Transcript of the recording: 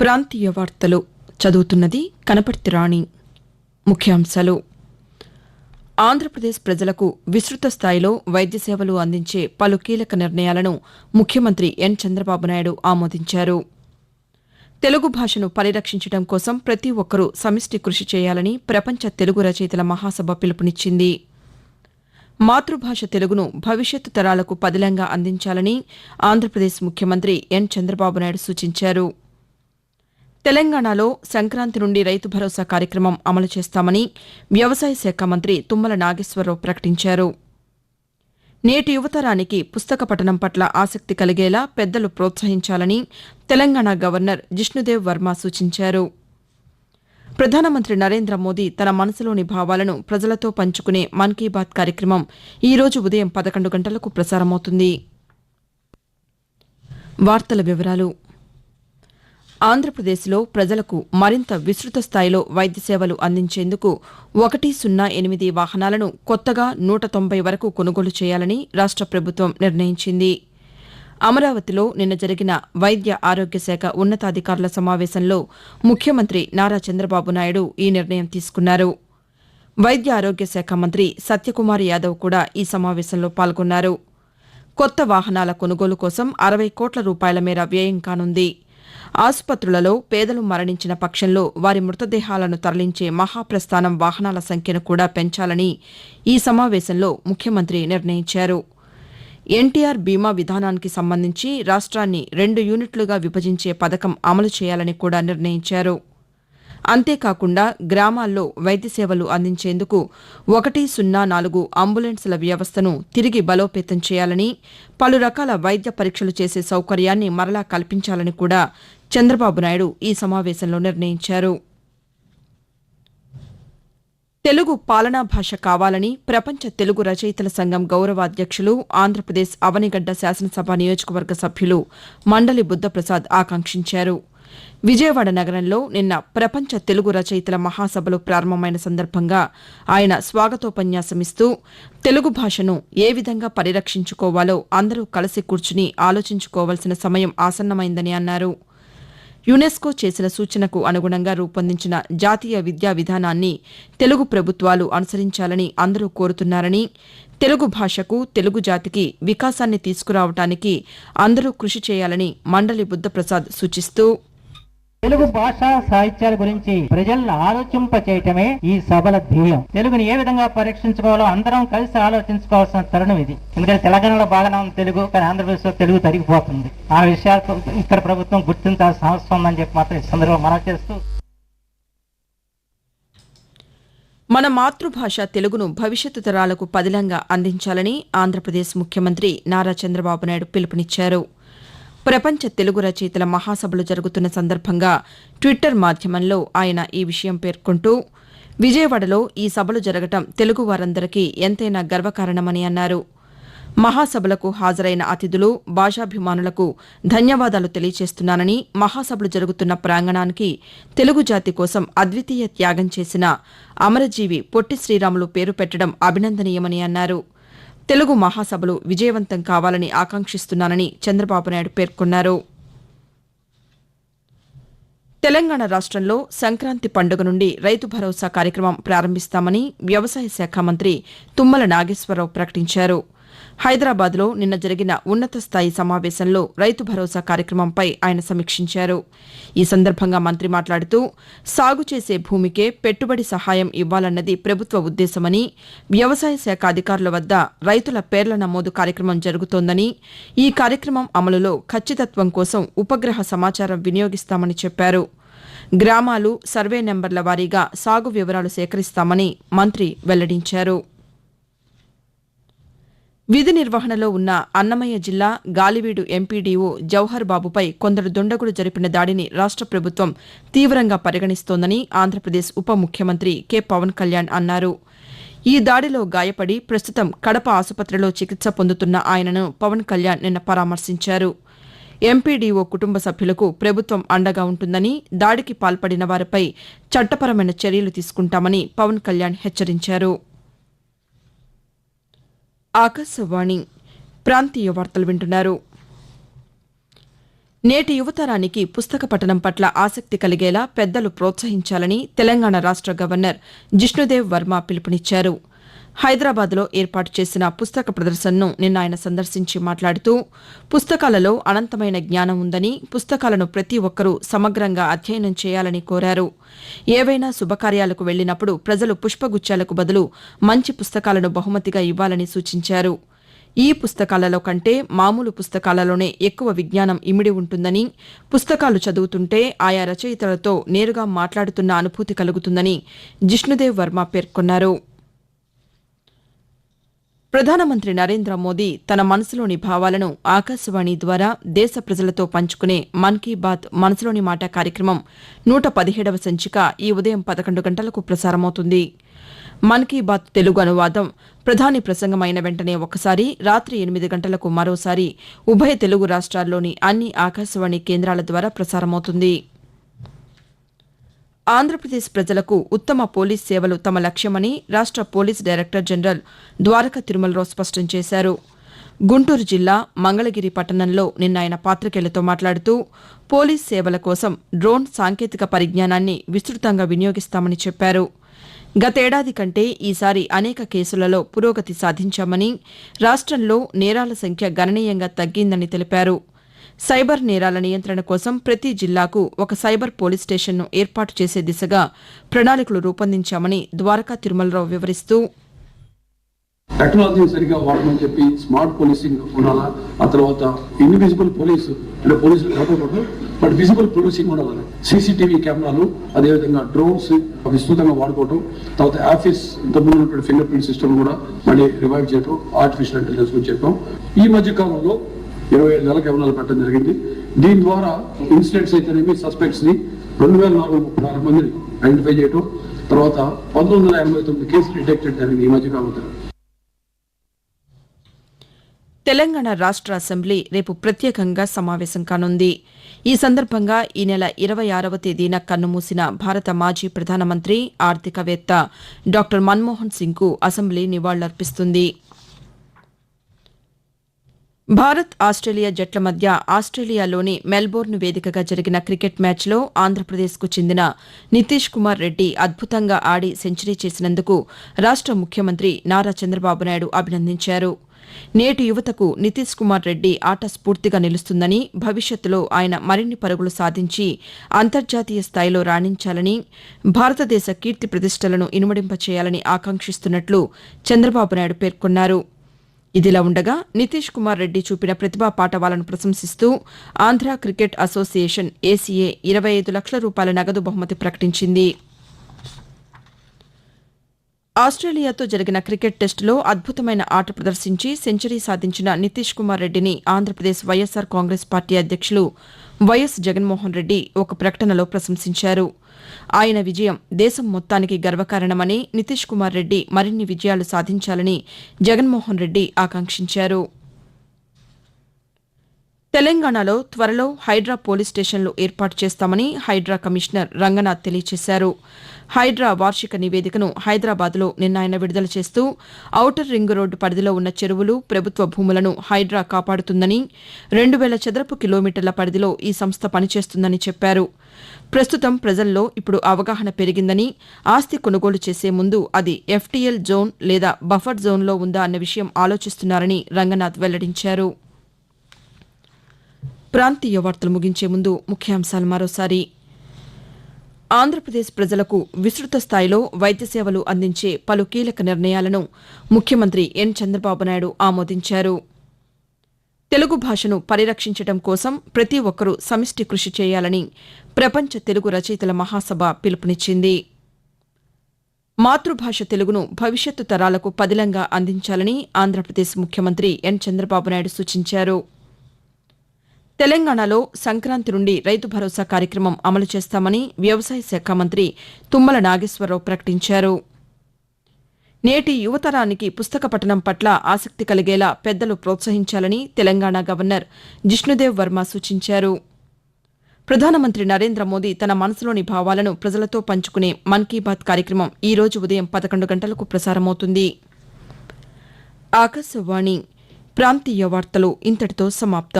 ప్రాంతీయ వార్తలు చదువుతున్నది కనపర్తి రాణి. ముఖ్యాంశాలు. ఆంధ్రప్రదేశ్ ప్రజలకు విస్తృత స్థాయిలో వైద్య సేవలు అందించే పలు కీలక నిర్ణయాలను ముఖ్యమంత్రి ఎన్. చంద్రబాబు నాయుడు ఆమోదించారు. తెలుగు భాషను పరిరక్షించడం కోసం ప్రతి ఒక్కరూ సమిష్టి కృషి చేయాలని ప్రపంచ తెలుగు రచయితల మహాసభ పిలుపునిచ్చింది. మాతృభాష తెలుగును భవిష్యత్తు తరాలకు పదిలంగా అందించాలని ఆంధ్రప్రదేశ్ ముఖ్యమంత్రి ఎన్. చంద్రబాబు నాయుడు సూచించారు. తెలంగాణలో సంక్రాంతి నుండి రైతు భరోసా కార్యక్రమం అమలు చేస్తామని వ్యవసాయ శాఖ మంత్రి తుమ్మల నాగేశ్వరరావు ప్రకటించారు. నేటి యువతరానికి పుస్తక పఠనం పట్ల ఆసక్తి కలిగేలా పెద్దలు ప్రోత్సహించాలని తెలంగాణ గవర్నర్ జిష్ణుదేవ్ వర్మ సూచించారు. ప్రధానమంత్రి నరేంద్ర మోదీ తన మనసులోని భావాలను ప్రజలతో పంచుకునే మన్ కీ బాత్ కార్యక్రమం ఈ రోజు ఉదయం పదకొండు గంటలకు ప్రసారమవుతుంది. వార్తల వివరాలు ఆంధ్రప్రదేశ్లో ప్రజలకు మరింత విస్తృత స్థాయిలో వైద్య సేవలు అందించేందుకు ఒకటి సున్నా ఎనిమిది వాహనాలను కొత్తగా నూట తొంభై వరకు కొనుగోలు చేయాలని రాష్ట ప్రభుత్వం నిర్ణయించింది. అమరావతిలో నిన్న జరిగిన వైద్య ఆరోగ్య శాఖ ఉన్నతాధికారుల సమావేశంలో ముఖ్యమంత్రి నారా చంద్రబాబు నాయుడు ఈ నిర్ణయం తీసుకున్నారు. వైద్య ఆరోగ్య శాఖ మంత్రి సత్యకుమార్ యాదవ్ కూడా ఈ సమావేశంలో పాల్గొన్నారు. కొత్త వాహనాల కొనుగోలు కోసం అరవై కోట్ల రూపాయల మేర వ్యయం కానుంది. ఆసుపత్రులలో పేదలు మరణించిన పక్షంలో వారి మృతదేహాలను తరలించే మహాప్రస్థానం వాహనాల సంఖ్యను కూడా పెంచాలని ఈ సమావేశంలో ముఖ్యమంత్రి నిర్ణయించారు. ఎన్టీఆర్ బీమా విధానానికి సంబంధించి రాష్ట్రాన్ని రెండు యూనిట్లుగా విభజించే పథకం అమలు చేయాలని కూడా నిర్ణయించారు. అంతేకాకుండా గ్రామాల్లో వైద్య సేవలు అందించేందుకు ఒకటి సున్నా నాలుగు అంబులెన్సుల వ్యవస్థను తిరిగి బలోపేతం చేయాలని పలు రకాల వైద్య పరీక్షలు చేసే సౌకర్యాన్ని మరలా కల్పించాలని కూడా చంద్రబాబు నాయుడు ఈ సమావేశంలో నిర్ణయించారు. తెలుగు పాలనా భాష కావాలని ప్రపంచ తెలుగు రచయితల సంఘం గౌరవాధ్యక్షులు ఆంధ్రప్రదేశ్ అవనిగడ్డ శాసనసభ నియోజకవర్గ సభ్యులు మండలి బుద్ధప్రసాద్ ఆకాంక్షించారు. విజయవాడ నగరంలో నిన్న ప్రపంచ తెలుగు రచయితల మహాసభలు ప్రారంభమైన సందర్భంగా ఆయన స్వాగతోపన్యాసమిస్తూ తెలుగు భాషను ఏ విధంగా పరిరక్షించుకోవాలో అందరూ కలిసి కూర్చుని ఆలోచించుకోవాల్సిన సమయం ఆసన్నమైందని అన్నారు. యునెస్కో చేసిన సూచనకు అనుగుణంగా రూపొందించిన జాతీయ విద్యా విధానాన్ని తెలుగు ప్రభుత్వాలు అనుసరించాలని అందరూ కోరుతున్నారని తెలుగు భాషకు తెలుగు జాతికి వికాసాన్ని తీసుకురావటానికి అందరూ కృషి చేయాలని మండలి బుద్ధప్రసాద్ సూచిస్తూ తెలుగు భాష సాహిత్యాల గురించి ప్రజలను ఆలోచింప చేయటమే ఈ సభల ధ్యేయం. తెలుగుని ఏ విధంగా పరీక్షించుకోవాలో అందరం కలిసి ఆలోచించుకోవాల్సిన తరుణం ఇది. ఎందుకంటే తెలంగాణలో బాగానే ఉంది తెలుగు కానీ ఆంధ్రప్రదేశ్లో తెలుగు తరిగిపోతుంది. ఆ విషయాలు ఇక్కడ ప్రభుత్వం గుర్తించాల్సిన అవసరం ఉందని చెప్పి మాత్రం ఈ సందర్భంగా మనం చేస్తూ మన మాతృభాష తెలుగును భవిష్యత్తు తరాలకు పదిలంగా అందించాలని ఆంధ్రప్రదేశ్ ముఖ్యమంత్రి నారా చంద్రబాబు నాయుడు పిలుపునిచ్చారు. ప్రపంచ తెలుగు రచయితల మహాసభలు జరుగుతున్న సందర్భంగా ట్విట్టర్ మాధ్యమంలో ఆయన ఈ విషయం పేర్కొంటూ విజయవాడలో ఈ సభలు జరగటం తెలుగు వారందరికీ ఎంతైనా గర్వకారణమని అన్నారు. మహాసభలకు హాజరైన అతిథులు భాషాభిమానులకు ధన్యవాదాలు తెలియజేస్తున్నానని మహాసభలు జరుగుతున్న ప్రాంగణానికి తెలుగు జాతి కోసం అద్వితీయ త్యాగం చేసిన అమరజీవి పొట్టి శ్రీరాములు పేరు పెట్టడం అభినందనీయమని అన్నారు. తెలుగు మహాసభలు విజయవంతం కావాలని ఆకాంక్షిస్తున్నానని చంద్రబాబు నాయుడు పేర్కొన్నారు. తెలంగాణ రాష్ట్రంలో సంక్రాంతి పండుగ నుండి రైతు భరోసా కార్యక్రమం ప్రారంభిస్తామని వ్యవసాయ శాఖ మంత్రి తుమ్మల నాగేశ్వరరావు ప్రకటించారు. హైదరాబాద్లో నిన్న జరిగిన ఉన్నత స్థాయి సమావేశంలో రైతు భరోసా కార్యక్రమంపై ఆయన సమీక్షించారు. ఈ సందర్భంగా మంత్రి మాట్లాడుతూ సాగు చేసే భూమికే పెట్టుబడి సహాయం ఇవ్వాలన్నది ప్రభుత్వ ఉద్దేశమని వ్యవసాయ శాఖ అధికారుల వద్ద రైతుల పేర్ల నమోదు కార్యక్రమం జరుగుతోందని ఈ కార్యక్రమం అమలులో ఖచ్చితత్వం కోసం ఉపగ్రహ సమాచారం వినియోగిస్తామని చెప్పారు. గ్రామాలు సర్వే నెంబర్ల వారీగా సాగు వివరాలు సేకరిస్తామని మంత్రి వెల్లడించారు. విధి నిర్వహణలో ఉన్న అన్నమయ్య జిల్లా గాలివీడు ఎంపీడీఓ జవహర్ బాబుపై కొందరు దుండగులు జరిపిన దాడిని రాష్ట ప్రభుత్వం తీవ్రంగా పరిగణిస్తోందని ఆంధ్రప్రదేశ్ ఉప ముఖ్యమంత్రి కె. పవన్ కళ్యాణ్ అన్నారు. ఈ దాడిలో గాయపడి ప్రస్తుతం కడప ఆసుపత్రిలో చికిత్స పొందుతున్న ఆయనను పవన్ కళ్యాణ్ నిన్న పరామర్శించారు. ఎంపీడీఓ కుటుంబ సభ్యులకు ప్రభుత్వం అండగా ఉంటుందని దాడికి పాల్పడిన వారిపై చట్టపరమైన చర్యలు తీసుకుంటామని పవన్ కళ్యాణ్ హెచ్చరించారు. ఆకాశవాణి ప్రాంతీయ వార్తలు వింటున్నారు. నేటి యువతరానికి పుస్తక పఠనం పట్ల ఆసక్తి కలిగేలా పెద్దలు ప్రోత్సహించాలని తెలంగాణ రాష్ట గవర్నర్ జిష్ణుదేవ్ వర్మ పిలుపునిచ్చారు. హైదరాబాద్లో ఏర్పాటు చేసిన పుస్తక ప్రదర్శనను నిన్న ఆయన సందర్శించి మాట్లాడుతూ పుస్తకాలలో అనంతమైన జ్ఞానం ఉందని పుస్తకాలను ప్రతి ఒక్కరూ సమగ్రంగా అధ్యయనం చేయాలని కోరారు. ఏవైనా శుభకార్యాలకు వెళ్ళినప్పుడు ప్రజలు పుష్పగుచ్చాలకు బదులు మంచి పుస్తకాలను బహుమతిగా ఇవ్వాలని సూచించారు. ఈ పుస్తకాలలో కంటే మామూలు పుస్తకాలలోనే ఎక్కువ విజ్ఞానం ఇమిడి ఉంటుందని పుస్తకాలు చదువుతుంటే ఆయా రచయితలతో నేరుగా మాట్లాడుతున్న అనుభూతి కలుగుతుందని జిష్ణుదేవ్ వర్మ పేర్కొన్నారు. ప్రధానమంత్రి నరేంద్ర మోదీ తన మనసులోని భావాలను ఆకాశవాణి ద్వారా దేశ ప్రజలతో పంచుకునే మన్ కీ బాత్ మనసులోని మాట కార్యక్రమం నూట పదిహేడవ సంచిక ఈ ఉదయం పదకొండు గంటలకు ప్రసారమవుతుంది. మన్ కీ బాత్ తెలుగు అనువాదం ప్రధాని ప్రసంగం అయిన వెంటనే ఒకసారి రాత్రి ఎనిమిది గంటలకు మరోసారి ఉభయ తెలుగు రాష్ట్రాల్లోని అన్ని ఆకాశవాణి కేంద్రాల ద్వారా ప్రసారమవుతుంది. ఆంధ్రప్రదేశ్ ప్రజలకు ఉత్తమ పోలీస్ సేవలు తమ లక్ష్యమని రాష్ట police director general Dwaraka Tirumala Rao స్పష్టం చేశారు. గుంటూరు జిల్లా మంగళగిరి పట్టణంలో నిన్న ఆయన పాతికేయులతో మాట్లాడుతూ పోలీస్ సేవల కోసం డ్రోన్ సాంకేతిక పరిజ్ఞానాన్ని విస్తృతంగా వినియోగిస్తామని చెప్పారు. గతేడాది కంటే ఈసారి అనేక కేసులలో పురోగతి సాధించామని రాష్ట్రంలో నేరాల సంఖ్య గణనీయంగా తగ్గిందని తెలిపారు. సైబర్ నేరాల నియంత్రణ కోసం ప్రతి జిల్లాకు ఒక సైబర్ పోలీస్ స్టేషన్ను ఏర్పాటు చేసే దిశగా ప్రణాళికలు రూపొందించామని ద్వారకా తిరుమలరావు వివరిస్తూ టెక్నాలజీ సరిగ్గా వాడమని చెప్పి స్మార్ట్ పోలీసింగ్ ఉండాలా? ఆ తర్వాత ఇన్విజిబుల్ పోలీస్ అంటే పోలీసులు కాకపోతే బట్ విజిబుల్ పోలీసింగ్ ఉండాలి. సీసీటీవీ కెమెరాలు అదేవిధంగా డ్రోన్స్ విస్తృతంగా వాడుకోవటం తర్వాత ఆఫీస్ ఇంతకుముందు ఉన్నటువంటి ఫింగర్ ప్రింట్ సిస్టమ్ కూడా మళ్ళీ రివైవ్ చేయటం ఆర్టిఫిషియల్ ఇంటెలిజెన్స్ గురించి చెప్పాం. ఈ మధ్య కాలంలో ఇరవై ఐదు నెలలకు కెమెరాలు పెట్టడం జరిగింది. దీని ద్వారా ఇన్సిడెంట్స్ అయితేనేమి సస్పెక్ట్స్ని రెండు వేల నాలుగు ముప్పై నాలుగు మందిని ఐడెంటిఫై చేయటం తర్వాత పంతొమ్మిది వందల ఎనభై తొమ్మిది కేసులు డిటెక్టెడ్ జరిగింది ఈ మధ్యకాలంలో తెలంగాణ రాష్ట్ర అసెంబ్లీ రేపు ప్రత్యేకంగా సమావేశం కానుంది. ఈ సందర్భంగా ఈ నెల ఇరవై ఆరవ తేదీన కన్నుమూసిన భారత మాజీ ప్రధానమంత్రి ఆర్థికవేత్త డాక్టర్ మన్మోహన్ సింగ్కు అసెంబ్లీ నివాళులర్పిస్తుంది. భారత్ ఆస్ట్రేలియా జట్ల మధ్య ఆస్ట్రేలియాలోని మెల్బోర్న్ వేదికగా జరిగిన క్రికెట్ మ్యాచ్లో ఆంధ్రప్రదేశ్కు చెందిన నితీష్ కుమార్ రెడ్డి అద్భుతంగా ఆడి సెంచరీ చేసినందుకు రాష్ట ముఖ్యమంత్రి నారా చంద్రబాబు నాయుడు అభినందించారు. నేటి యువతకు నితీష్ కుమార్ రెడ్డి ఆట స్ఫూర్తిగా నిలుస్తుందని భవిష్యత్తులో ఆయన మరిన్ని పరుగులు సాధించి అంతర్జాతీయ స్థాయిలో రాణించాలని భారతదేశ కీర్తి ప్రతిష్టలను ఇనుమడింపచేయాలని ఆకాంక్షిస్తున్నట్లు చంద్రబాబు నాయుడు పేర్కొన్నారు. ఇదిలా ఉండగా నితీష్ కుమార్ రెడ్డి చూపిన ప్రతిభా పాటవాలను ప్రశంసిస్తూ ఆంధ్ర క్రికెట్ అసోసియేషన్ ఏసీఏ ఇరవై ఐదు లక్షల రూపాయల నగదు బహుమతి ప్రకటించింది. ఆస్ట్రేలియాతో జరిగిన క్రికెట్ టెస్టులో అద్భుతమైన ఆట ప్రదర్శించి సెంచరీ సాధించిన నితీష్ కుమార్ రెడ్డిని ఆంధ్రప్రదేశ్ వైఎస్సార్ కాంగ్రెస్ పార్టీ అధ్యక్షులు వైఎస్ జగన్మోహన్ రెడ్డి ఒక ప్రకటనలో ప్రశంసించారు. ఆయన విజయం దేశం మొత్తానికి గర్వకారణమని నితీష్ కుమార్ రెడ్డి మరిన్ని విజయాలు సాధించాలని జగన్మోహన్ రెడ్డి ఆకాంక్షించారు. తెలంగాణలో త్వరలో హైడ్రా పోలీస్ స్టేషన్లు ఏర్పాటు చేస్తామని హైడ్రా కమిషనర్ రంగనాథ్ తెలియజేశారు. హైడ్రా వార్షిక నివేదికను హైదరాబాద్లో నిన్న ఆయన విడుదల చేస్తూ ఔటర్ రింగ్ రోడ్డు పరిధిలో ఉన్న చెరువులు ప్రభుత్వ భూములను హైడ్రా కాపాడుతుందని రెండు వేల చదరపు కిలోమీటర్ల పరిధిలో ఈ సంస్థ పనిచేస్తుందని చెప్పారు. ప్రస్తుతం ప్రజల్లో ఇప్పుడు అవగాహన పెరిగిందని ఆస్తి కొనుగోలు చేసే ముందు అది ఎఫ్టీఎల్ జోన్ లేదా బఫర్ జోన్లో ఉందా అన్న విషయం ఆలోచిస్తున్నారని రంగనాథ్ వెల్లడించారు. ప్రాంతీయ వార్తలు ముగించే ముందు ముఖ్యాంశాలు మరోసారి. ఆంధ్రప్రదేశ్ ప్రజలకు విస్తృత స్థాయిలో వైద్య సేవలు అందించే పలు కీలక నిర్ణయాలను ముఖ్యమంత్రి ఎన్. చంద్రబాబు నాయుడు ఆమోదించారు. తెలుగు భాషను పరిరక్షించడం కోసం ప్రతి ఒక్కరూ సమిష్టి కృషి చేయాలని ప్రపంచ తెలుగు రచయితల మహాసభ పిలుపునిచ్చింది. మాతృభాష తెలుగును భవిష్యత్తు తరాలకు పదిలంగా అందించాలని ఆంధ్రప్రదేశ్ ముఖ్యమంత్రి ఎన్. చంద్రబాబు నాయుడు సూచించారు. తెలంగాణలో సంక్రాంతి నుండి రైతు భరోసా కార్యక్రమం అమలు చేస్తామని వ్యవసాయ శాఖ మంత్రి తుమ్మల నాగేశ్వరరావు ప్రకటించారు. నేటి యువతరానికి పుస్తక పఠనం పట్ల ఆసక్తి కలిగేలా పెద్దలు ప్రోత్సహించాలని తెలంగాణ గవర్నర్ జిష్ణుదేవ్ వర్మ సూచించారు. ప్రధానమంత్రి నరేంద్ర మోదీ తన మనసులోని భావాలను ప్రజలతో పంచుకునే మన్ కీ బాత్ కార్యక్రమం ఈ రోజు ఉదయం పదకొండు గంటలకు ప్రసారమవుతుంది. ఆకాశవాణి ప్రాంతీయ వార్తలు ఇంతటితో సమాప్తం.